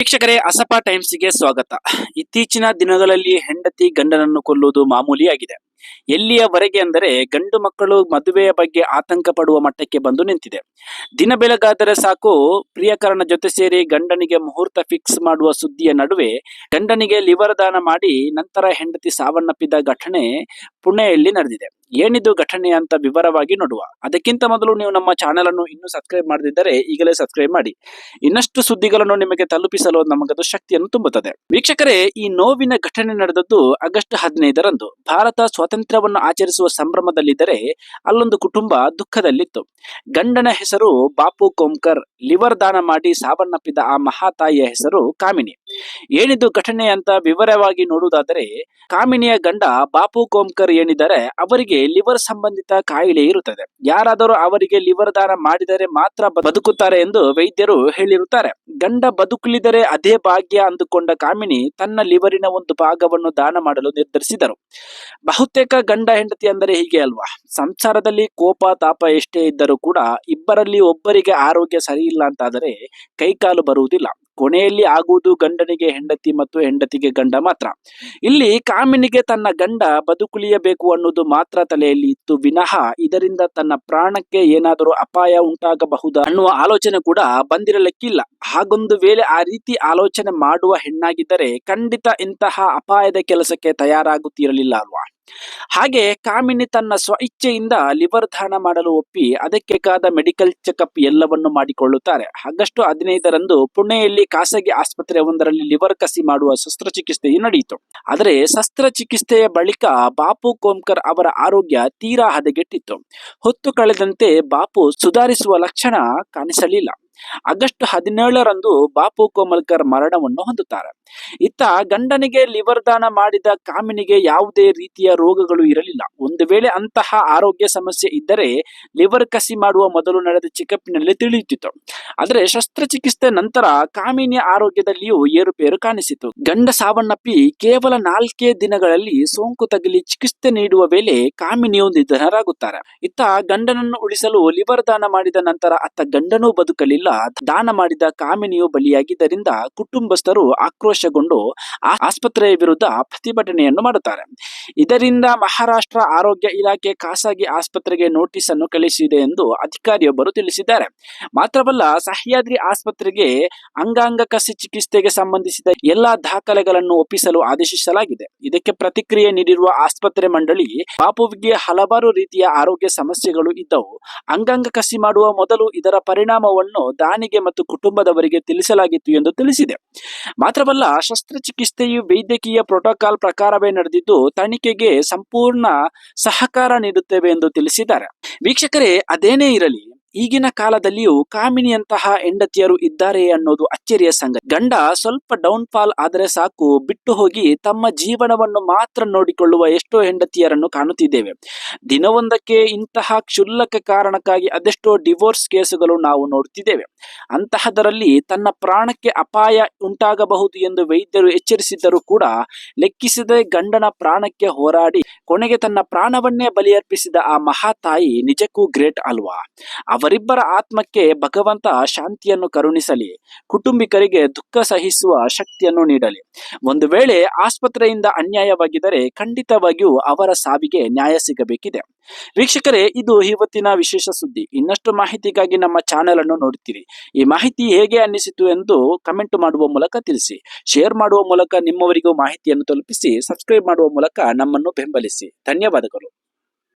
ವೀಕ್ಷಕರೇ ಅಸಪ ಟೈಮ್ಸ್ಗೆ ಸ್ವಾಗತ. ಇತ್ತೀಚಿನ ದಿನಗಳಲ್ಲಿ ಹೆಂಡತಿ ಗಂಡನನ್ನು ಕೊಲ್ಲುವುದು ಮಾಮೂಲಿಯಾಗಿದೆ. ಎಲ್ಲಿಯವರೆಗೆ ಅಂದರೆ ಗಂಡು ಮಕ್ಕಳು ಮದುವೆಯ ಬಗ್ಗೆ ಆತಂಕ ಪಡುವ ಮಟ್ಟಕ್ಕೆ ಬಂದು ನಿಂತಿದೆ. ದಿನ ಬೆಳಗಾದರೆ ಸಾಕು, ಪ್ರಿಯಕರನ ಜೊತೆ ಸೇರಿ ಗಂಡನಿಗೆ ಮುಹೂರ್ತ ಫಿಕ್ಸ್ ಮಾಡುವ ಸುದ್ದಿಯ ನಡುವೆ ಗಂಡನಿಗೆ ಲಿವರ್ ದಾನ ಮಾಡಿ ನಂತರ ಹೆಂಡತಿ ಸಾವನ್ನಪ್ಪಿದ ಘಟನೆ ಪುಣೆಯಲ್ಲಿ ನಡೆದಿದೆ. ಏನಿದು ಘಟನೆ ಅಂತ ವಿವರವಾಗಿ ನೋಡುವ. ಅದಕ್ಕಿಂತ ಮೊದಲು ನೀವು ನಮ್ಮ ಚಾನೆಲ್ ಅನ್ನು ಇನ್ನೂ ಸಬ್ಸ್ಕ್ರೈಬ್ ಮಾಡದಿದ್ದರೆ ಈಗಲೇ ಸಬ್ಸ್ಕ್ರೈಬ್ ಮಾಡಿ. ಇನ್ನಷ್ಟು ಸುದ್ದಿಗಳನ್ನು ನಿಮಗೆ ತಲುಪಿಸಲು ನಮಗದು ಶಕ್ತಿಯನ್ನು ತುಂಬುತ್ತದೆ. ವೀಕ್ಷಕರೇ, ಈ ನೋವಿನ ಘಟನೆ ನಡೆದದ್ದು ಆಗಸ್ಟ್ ಹದಿನೈದರಂದು. ಭಾರತ ಸ್ವಾತಂತ್ರ್ಯವನ್ನು ಆಚರಿಸುವ ಸಂಭ್ರಮದಲ್ಲಿದ್ದರೆ ಅಲ್ಲೊಂದು ಕುಟುಂಬ ದುಃಖದಲ್ಲಿತ್ತು. ಗಂಡನ ಹೆಸರು ಬಾಪು ಕೋಮ್ಕರ್, ಲಿವರ್ ದಾನ ಮಾಡಿ ಸಾವನ್ನಪ್ಪಿದ ಆ ಮಹಾತಾಯಿಯ ಹೆಸರು ಕಾಮಿನಿ. ಏನಿದು ಘಟನೆ ಅಂತ ವಿವರವಾಗಿ ನೋಡುವುದಾದರೆ, ಕಾಮಿನಿಯ ಗಂಡ ಬಾಪು ಕೋಮ್ಕರ್ ಏನಿದ್ದಾರೆ, ಅವರಿಗೆ ಲಿವರ್ ಸಂಬಂಧಿತ ಕಾಯಿಲೆ ಇರುತ್ತದೆ. ಯಾರಾದರೂ ಅವರಿಗೆ ಲಿವರ್ ದಾನ ಮಾಡಿದರೆ ಮಾತ್ರ ಬದುಕುತ್ತಾರೆ ಎಂದು ವೈದ್ಯರು ಹೇಳಿರುತ್ತಾರೆ. ಗಂಡ ಬದುಕಲಿದರೆ ಅದೇ ಭಾಗ್ಯ ಅಂದುಕೊಂಡ ಕಾಮಿನಿ ತನ್ನ ಲಿವರಿನ ಒಂದು ಭಾಗವನ್ನು ದಾನ ಮಾಡಲು ನಿರ್ಧರಿಸಿದರು. ಬಹುತೇಕ ಗಂಡ ಹೆಂಡತಿ ಅಂದರೆ ಹೀಗೆ ಅಲ್ವಾ? ಸಂಸಾರದಲ್ಲಿ ಕೋಪ, ತಾಪ ಎಷ್ಟೇ ಇದ್ದರೂ ಕೂಡ ಇಬ್ಬರಲ್ಲಿ ಒಬ್ಬರಿಗೆ ಆರೋಗ್ಯ ಸರಿ ಇಲ್ಲ ಅಂತಾದರೆ ಕೈಕಾಲು ಬರುವುದಿಲ್ಲ. ಕೊನೆಯಲ್ಲಿ ಆಗುವುದು ಗಂಡನಿಗೆ ಹೆಂಡತಿ ಮತ್ತು ಹೆಂಡತಿಗೆ ಗಂಡ ಮಾತ್ರ. ಇಲ್ಲಿ ಕಾಮಿನಿಗೆ ತನ್ನ ಗಂಡ ಬದುಕುಳಿಯಬೇಕು ಅನ್ನೋದು ಮಾತ್ರ ತಲೆಯಲ್ಲಿ ಇತ್ತು. ವಿನಃ ಇದರಿಂದ ತನ್ನ ಪ್ರಾಣಕ್ಕೆ ಏನಾದರೂ ಅಪಾಯ ಉಂಟಾಗಬಹುದಾ ಅನ್ನುವ ಆಲೋಚನೆ ಕೂಡ ಬಂದಿರಲಿಕ್ಕಿಲ್ಲ. ಹಾಗೊಂದು ವೇಳೆ ಆ ರೀತಿ ಆಲೋಚನೆ ಮಾಡುವ ಹೆಣ್ಣಾಗಿದ್ದರೆ ಖಂಡಿತ ಇಂತಹ ಅಪಾಯದ ಕೆಲಸಕ್ಕೆ ತಯಾರಾಗುತ್ತಿರಲಿಲ್ಲ ಅಲ್ವಾ? ಹಾಗೆ ಕಾಮಿನಿ ತನ್ನ ಸ್ವ ಇಚ್ಛೆಯಿಂದ ಲಿವರ್ ದಾನ ಮಾಡಲು ಒಪ್ಪಿ ಅದಕ್ಕೆ ಕಾದ ಮೆಡಿಕಲ್ ಚೆಕಪ್ ಎಲ್ಲವನ್ನು ಮಾಡಿಕೊಳ್ಳುತ್ತಾರೆ. ಆಗಸ್ಟ್ ಹದಿನೈದರಂದು ಪುಣೆಯಲ್ಲಿ ಖಾಸಗಿ ಆಸ್ಪತ್ರೆ ಒಂದರಲ್ಲಿ ಲಿವರ್ ಕಸಿ ಮಾಡುವ ಶಸ್ತ್ರಚಿಕಿತ್ಸೆಯು ನಡೆಯಿತು. ಆದರೆ ಶಸ್ತ್ರಚಿಕಿತ್ಸೆಯ ಬಳಿಕ ಬಾಪು ಕೋಮ್ಕರ್ ಅವರ ಆರೋಗ್ಯ ತೀರಾ ಹದಗೆಟ್ಟಿತ್ತು. ಹೊತ್ತು ಕಳೆದಂತೆ ಬಾಪು ಸುಧಾರಿಸುವ ಲಕ್ಷಣ ಕಾಣಿಸಲಿಲ್ಲ. ಆಗಸ್ಟ್ ಹದಿನೇಳರಂದು ಬಾಪು ಕೋಮಲ್ಕರ್ ಮರಣವನ್ನು ಹೊಂದುತ್ತಾರೆ. ಇತ್ತ ಗಂಡನಿಗೆ ಲಿವರ್ ದಾನ ಮಾಡಿದ ಕಾಮಿನಿಗೆ ಯಾವುದೇ ರೀತಿಯ ರೋಗಗಳು ಇರಲಿಲ್ಲ. ಒಂದು ವೇಳೆ ಅಂತಹ ಆರೋಗ್ಯ ಸಮಸ್ಯೆ ಇದ್ದರೆ ಲಿವರ್ ಕಸಿ ಮಾಡುವ ಮೊದಲು ನಡೆದ ಚೆಕಪ್ನಲ್ಲಿ ತಿಳಿಯುತ್ತಿತ್ತು. ಆದರೆ ಶಸ್ತ್ರಚಿಕಿತ್ಸೆ ನಂತರ ಕಾಮಿನಿಯ ಆರೋಗ್ಯದಲ್ಲಿಯೂ ಏರುಪೇರು ಕಾಣಿಸಿತು. ಗಂಡ ಸಾವನ್ನಪ್ಪಿ ಕೇವಲ ನಾಲ್ಕೇ ದಿನಗಳಲ್ಲಿ ಸೋಂಕು ತಗಲಿ ಚಿಕಿತ್ಸೆ ನೀಡುವ ವೇಳೆ ಕಾಮಿನಿಯು ನಿಧನರಾಗುತ್ತಾರೆ. ಇತ್ತ ಗಂಡನನ್ನು ಉಳಿಸಲು ಲಿವರ್ ದಾನ ಮಾಡಿದ ನಂತರ ಅತ್ತ ಗಂಡನೂ ಬದುಕಲಿಲ್ಲ. ದಾನ ಮಾಡಿದ ಕಾಮಿನಿಯು ಬಲಿಯಾಗಿದ್ದರಿಂದ ಕುಟುಂಬಸ್ಥರು ಆಕ್ರೋಶಗೊಂಡು ಆಸ್ಪತ್ರೆಯ ವಿರುದ್ಧ ಪ್ರತಿಭಟನೆಯನ್ನು ಮಾಡುತ್ತಾರೆ. ಇದರಿಂದ ಮಹಾರಾಷ್ಟ್ರ ಆರೋಗ್ಯ ಇಲಾಖೆ ಖಾಸಗಿ ಆಸ್ಪತ್ರೆಗೆ ನೋಟಿಸ್ ಅನ್ನು ಕಳಿಸಿದೆ ಎಂದು ಅಧಿಕಾರಿಯೊಬ್ಬರು ತಿಳಿಸಿದ್ದಾರೆ. ಮಾತ್ರವಲ್ಲ, ಸಹ್ಯಾದ್ರಿ ಆಸ್ಪತ್ರೆಗೆ ಅಂಗಾಂಗ ಕಸಿ ಚಿಕಿತ್ಸೆಗೆ ಸಂಬಂಧಿಸಿದ ಎಲ್ಲಾ ದಾಖಲೆಗಳನ್ನು ಒಪ್ಪಿಸಲು ಆದೇಶಿಸಲಾಗಿದೆ. ಇದಕ್ಕೆ ಪ್ರತಿಕ್ರಿಯೆ ನೀಡಿರುವ ಆಸ್ಪತ್ರೆ ಮಂಡಳಿ, ಬಾಪುವಿಗೆ ಹಲವಾರು ರೀತಿಯ ಆರೋಗ್ಯ ಸಮಸ್ಯೆಗಳು ಇದ್ದವು. ಅಂಗಾಂಗ ಕಸಿ ಮಾಡುವ ಮೊದಲು ಇದರ ಪರಿಣಾಮವನ್ನು ದಾನಿಗೆ ಮತ್ತು ಕುಟುಂಬದವರಿಗೆ ತಿಳಿಸಲಾಗಿತ್ತು ಎಂದು ತಿಳಿಸಿದೆ. ಮಾತ್ರವಲ್ಲ, ಶಸ್ತ್ರಚಿಕಿತ್ಸೆಯು ವೈದ್ಯಕೀಯ ಪ್ರೋಟೋಕಾಲ್ ಪ್ರಕಾರವೇ ನಡೆದಿದ್ದು, ತನಿಖೆಗೆ ಸಂಪೂರ್ಣ ಸಹಕಾರ ನೀಡುತ್ತೇವೆ ಎಂದು ತಿಳಿಸಿದ್ದಾರೆ. ವೀಕ್ಷಕರೇ, ಅದೇನೇ ಇರಲಿ ಈಗಿನ ಕಾಲದಲ್ಲಿಯೂ ಕಾಮಿನಿಯಂತಹ ಹೆಂಡತಿಯರು ಇದ್ದಾರೆ ಅನ್ನೋದು ಅಚ್ಚರಿಯ ಸಂಗತಿ. ಗಂಡ ಸ್ವಲ್ಪ ಡೌನ್ ಫಾಲ್ ಆದರೆ ಸಾಕು, ಬಿಟ್ಟು ಹೋಗಿ ತಮ್ಮ ಜೀವನವನ್ನು ಮಾತ್ರ ನೋಡಿಕೊಳ್ಳುವ ಎಷ್ಟೋ ಹೆಂಡತಿಯರನ್ನು ಕಾಣುತ್ತಿದ್ದೇವೆ. ದಿನವೊಂದಕ್ಕೆ ಇಂತಹ ಕ್ಷುಲ್ಲಕ ಕಾರಣಕ್ಕಾಗಿ ಅದೆಷ್ಟೋ ಡಿವೋರ್ಸ್ ಕೇಸುಗಳು ನಾವು ನೋಡುತ್ತಿದ್ದೇವೆ. ಅಂತಹದರಲ್ಲಿ ತನ್ನ ಪ್ರಾಣಕ್ಕೆ ಅಪಾಯ ಉಂಟಾಗಬಹುದು ಎಂದು ವೈದ್ಯರು ಎಚ್ಚರಿಸಿದ್ದರೂ ಕೂಡ ಲೆಕ್ಕಿಸದೆ ಗಂಡನ ಪ್ರಾಣಕ್ಕೆ ಹೋರಾಡಿ ಕೊನೆಗೆ ತನ್ನ ಪ್ರಾಣವನ್ನೇ ಬಲಿಯರ್ಪಿಸಿದ ಆ ಮಹಾತಾಯಿ ನಿಜಕ್ಕೂ ಗ್ರೇಟ್ ಅಲ್ವಾ? ಅವರಿಬ್ಬರ ಆತ್ಮಕ್ಕೆ ಭಗವಂತ ಶಾಂತಿಯನ್ನು ಕರುಣಿಸಲಿ, ಕುಟುಂಬಿಕರಿಗೆ ದುಃಖ ಸಹಿಸುವ ಶಕ್ತಿಯನ್ನು ನೀಡಲಿ. ಒಂದು ವೇಳೆ ಆಸ್ಪತ್ರೆಯಿಂದ ಅನ್ಯಾಯವಾಗಿದ್ದರೆ ಖಂಡಿತವಾಗಿಯೂ ಅವರ ಸಾವಿಗೆ ನ್ಯಾಯ ಸಿಗಬೇಕಿದೆ. ವೀಕ್ಷಕರೇ, ಇದು ಇವತ್ತಿನ ವಿಶೇಷ ಸುದ್ದಿ. ಇನ್ನಷ್ಟು ಮಾಹಿತಿಗಾಗಿ ನಮ್ಮ ಚಾನೆಲ್ ಅನ್ನು ನೋಡುತ್ತೀರಿ. ಈ ಮಾಹಿತಿ ಹೇಗೆ ಅನ್ನಿಸಿತು ಎಂದು ಕಮೆಂಟ್ ಮಾಡುವ ಮೂಲಕ ತಿಳಿಸಿ. ಶೇರ್ ಮಾಡುವ ಮೂಲಕ ನಿಮ್ಮವರಿಗೂ ಮಾಹಿತಿಯನ್ನು ತಲುಪಿಸಿ, ಸಬ್ಸ್ಕ್ರೈಬ್ ಮಾಡುವ ಮೂಲಕ ನಮ್ಮನ್ನು ಬೆಂಬಲಿಸಿ. ಧನ್ಯವಾದಗಳು.